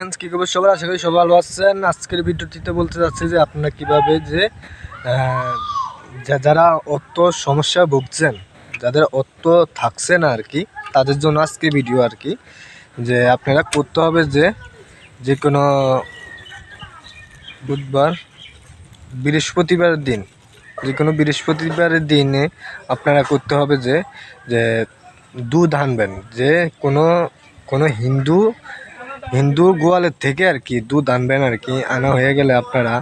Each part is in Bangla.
কি খবর সবার? আশা করি সবাই ভালো আছেন। আজকের ভিডিওটিতে বলতে যাচ্ছি যে আপনারা কীভাবে যে যারা অত সমস্যা ভুগছেন, যাদের অত থাকছে না আর কি, তাদের জন্য আজকে ভিডিও আর কি, যে আপনারা করতে হবে যে যে কোনো বুধবার বৃহস্পতিবারের দিন যে কোনো বৃহস্পতিবারের দিনে আপনারা করতে হবে যে যে দুধ আনবেন, যে কোনো কোনো হিন্দু হিন্দু গোয়ালের থেকে আর কি দুধ আনবেন আর কি। আনা হয়ে গেলে আপনারা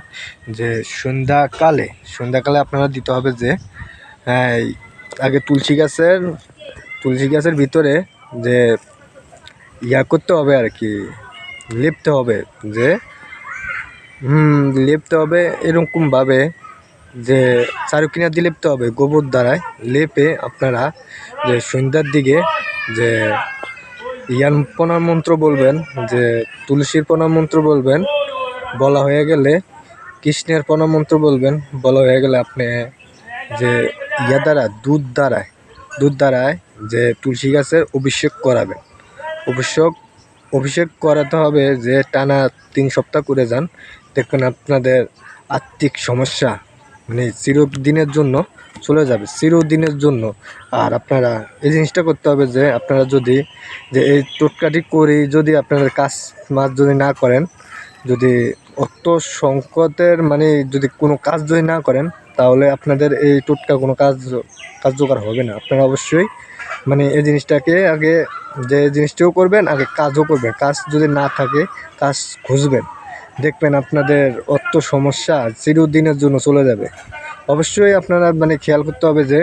যে সন্ধ্যাকালে সন্ধ্যাকালে আপনারা দিতে হবে যে আগে তুলসী গাছের তুলসী গাছের ভিতরে যে ইয়া করতে হবে আর কি, লেপতে হবে যে, হুম, লেপতে হবে এরকমভাবে যে চারুকিনা দিয়ে লেপতে হবে গোবর দ্বারায়। লেপে আপনারা যে সন্ধ্যার দিকে যে ইয়ার প্রণাম মন্ত্র বলবেন, যে তুলসীর প্রণাম মন্ত্র বলবেন, বলা হয়ে গেলে কৃষ্ণের প্রণাম মন্ত্র বলবেন, বলা হয়ে গেলে আপনি যে ইয়া দ্বারা, দুধ দ্বারায় দুধ দ্বারায় যে তুলসী গাছের অভিষেক করাবেন। অভিষেক অভিষেক করাতে হবে যে টানা তিন সপ্তাহ করে যান। দেখবেন আপনাদের আর্থিক সমস্যা মানে চিরদিনের জন্য চলে যাবে, চিরদিনের জন্য। আর আপনারা এই জিনিসটা করতে হবে যে, আপনারা যদি যে এই টোটকাটি করে যদি আপনাদের কাজ মাছ যদি না করেন, যদি অত সংকটের মানে যদি কোনো কাজ যদি না করেন, তাহলে আপনাদের এই টোটকা কোনো কাজ, কার্যকর হবে না। আপনারা অবশ্যই মানে এই জিনিসটাকে আগে যে জিনিসটাও করবেন, আগে কাজও করবেন। কাজ যদি না থাকে, কাজ খুঁজবেন। দেখবেন আপনাদের অত সমস্যা, চিরদিনের জন্য চলে যাবে। অবশ্যই আপনারা মানে খেয়াল করতে হবে যে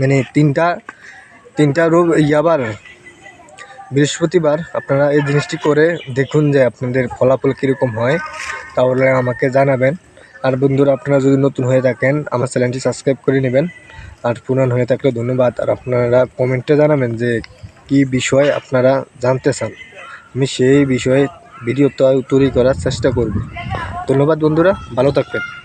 মানে তিনটা তিনটা রোগ ইয়াবার। বৃহস্পতিবার আপনারা এই জিনিসটি করে দেখুন যে আপনাদের ফলাফল কীরকম হয়, তাহলে আমাকে জানাবেন। আর বন্ধুরা, আপনারা যদি নতুন হয়ে থাকেন, আমার চ্যানেলটি সাবস্ক্রাইব করে নেবেন। আর পুরান হয়ে থাকলে ধন্যবাদ। আর আপনারা কমেন্টে জানাবেন যে, কি বিষয় আপনারা জানতে চান। আমি সেই বিষয়ে ভিডিও তৈরি করার চেষ্টা করব। ধন্যবাদ বন্ধুরা ভালো থাকবেন।